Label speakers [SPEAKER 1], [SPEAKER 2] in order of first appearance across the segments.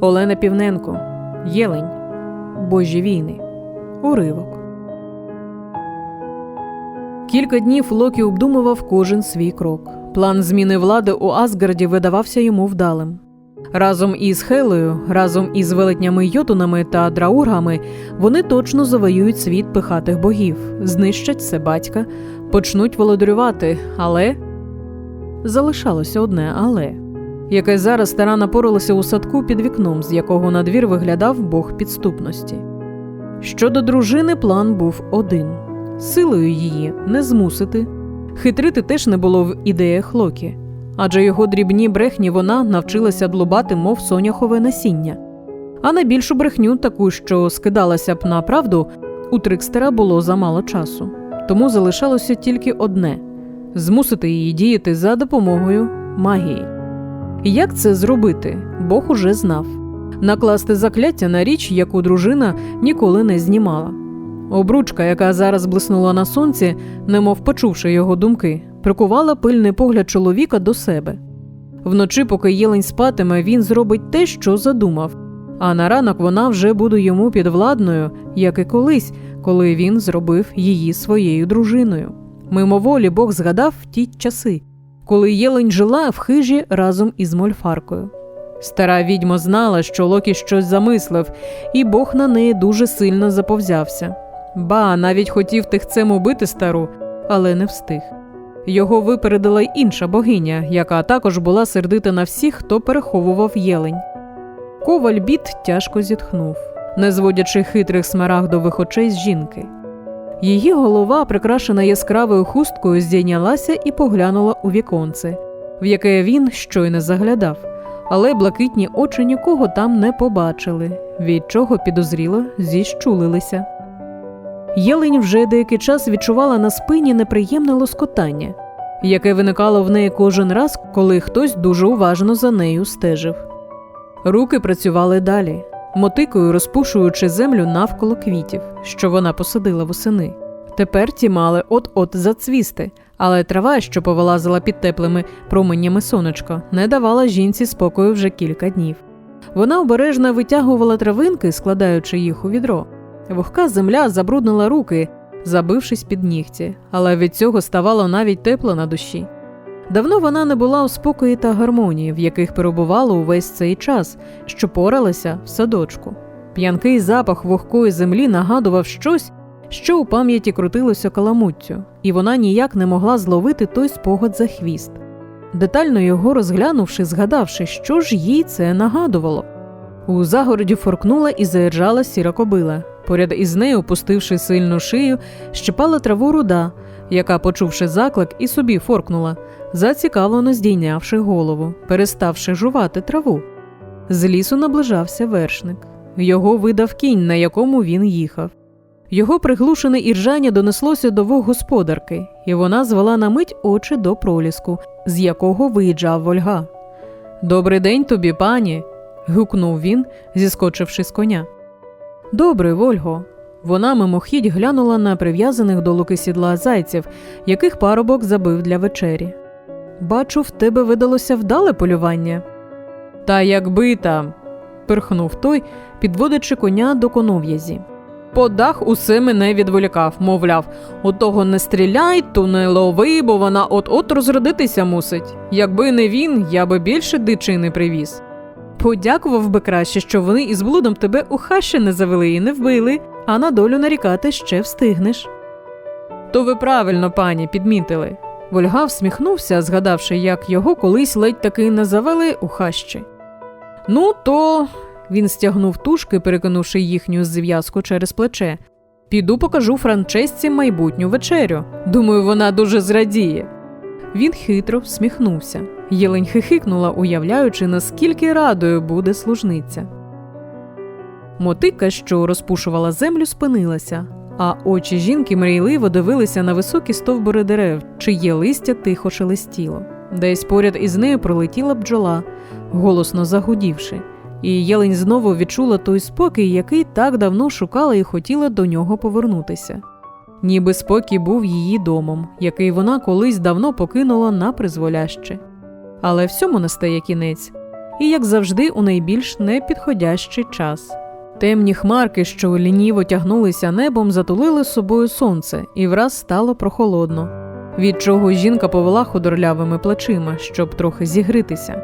[SPEAKER 1] Олена Півненко, Єлень, Божі війни, уривок. Кілька днів Локі обдумував кожен свій крок. План зміни влади у Асгарді видавався йому вдалим. Разом із Хелею, разом із велетнями Йотунами та Драургами вони точно завоюють світ пихатих богів, знищать все батька, почнуть володарювати, але залишалося одне але, яке зараз старана поралася у садку під вікном, з якого на двір виглядав бог підступності. Щодо дружини, план був один силою її не змусити. Хитрити теж не було в ідеях Локі, адже його дрібні брехні вона навчилася длубати, мов соняхове насіння. А на більшу брехню, таку, що скидалася б на правду, у Трикстера було замало часу. Тому залишалося тільки одне змусити її діяти за допомогою магії. Як це зробити, Бог уже знав накласти закляття на річ, яку дружина ніколи не знімала. Обручка, яка зараз блиснула на сонці, немов почувши його думки, прикувала пильний погляд чоловіка до себе. Вночі, поки Єлень спатиме, він зробить те, що задумав, а на ранок вона вже буде йому підвладною, як і колись, коли він зробив її своєю дружиною. Мимоволі Бог згадав ті часи, коли Єлень жила в хижі разом із Мольфаркою. Стара відьма знала, що Локі щось замислив, і Бог на неї дуже сильно заповзявся. Ба, навіть хотів тихцем убити стару, але не встиг. Його випередила й інша богиня, яка також була сердита на всіх, хто переховував єлень. Коваль біт тяжко зітхнув, не зводячи хитрих смарагдових очей з жінки. Її голова, прикрашена яскравою хусткою, здійнялася і поглянула у віконце, в яке він щойно заглядав, але блакитні очі нікого там не побачили, від чого підозріло зіщулилися. Єлень вже деякий час відчувала на спині неприємне лоскотання, яке виникало в неї кожен раз, коли хтось дуже уважно за нею стежив. Руки працювали далі, мотикою розпушуючи землю навколо квітів, що вона посадила восени. Тепер ті мали от-от зацвісти, але трава, що повилазила під теплими променями сонечка, не давала жінці спокою вже кілька днів. Вона обережно витягувала травинки, складаючи їх у відро. Вогка земля забруднила руки, забившись під нігті, але від цього ставало навіть тепло на душі. Давно вона не була у спокої та гармонії, в яких перебувала увесь цей час, що поралася в садочку. П'янкий запах вогкої землі нагадував щось, що у пам'яті крутилося каламуттю, і вона ніяк не могла зловити той спогад за хвіст. Детально його розглянувши, згадавши, що ж їй це нагадувало. У загороді форкнула і заіржала сіра кобила. Поряд із нею, опустивши сильну шию, щепала траву руда, яка, почувши заклик, і собі форкнула, зацікавлено здійнявши голову, переставши жувати траву. З лісу наближався вершник. Його видав кінь, на якому він їхав. Його приглушене іржання донеслося до вух господарки, і вона звела на мить очі до проліску, з якого виїжджав Вольга. Добрий день тобі, пані. гукнув він, зіскочивши з коня. Добре, Вольго. Вона мимохідь глянула на прив'язаних до луки сідла зайців, яких парубок забив для вечері. Бачу, в тебе видалося вдале полювання. Та якби там. пирхнув той, підводячи коня до конов'язі. По дах усе мене відволікав, мовляв, у того не стріляй, то не лови, бо вона от-от розродитися мусить. Якби не він, я би більше дичини привіз. Подякував би краще, що вони із блудом тебе у хащі не завели і не вбили, а на долю нарікати ще встигнеш. То ви правильно, пані, підмітили. Вольга всміхнувся, згадавши, як його колись ледь таки не завели у хащі. Ну, то. Він стягнув тушки, перекинувши їхню зв'язку через плече. Піду покажу Франчесці майбутню вечерю. Думаю, вона дуже зрадіє. Він хитро всміхнувся. Єлень хихикнула, уявляючи, наскільки радою буде служниця. Мотика, що розпушувала землю, спинилася, а очі жінки мрійливо дивилися на високі стовбури дерев, чиє листя тихо шелестіло. Десь поряд із нею пролетіла бджола, голосно загудівши, і Єлень знову відчула той спокій, який так давно шукала і хотіла до нього повернутися. Ніби спокій був її домом, який вона колись давно покинула на призволяще. Але всьому настає кінець, і, як завжди, у найбільш непідходящий час. Темні хмарки, що лініво тягнулися небом, затулили з собою сонце, і враз стало прохолодно, від чого жінка повела худорлявими плечима, щоб трохи зігритися.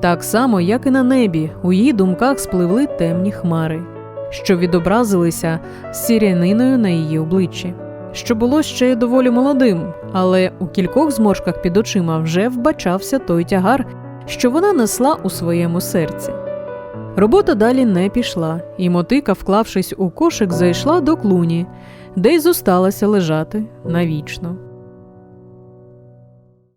[SPEAKER 1] Так само, як і на небі, у її думках спливли темні хмари, що відобразилися сіряниною на її обличчі, що було ще й доволі молодим, але у кількох зморшках під очима вже вбачався той тягар, що вона несла у своєму серці. Робота далі не пішла, і мотика, вклавшись у кошик, зайшла до клуні, де й зосталася лежати навічно.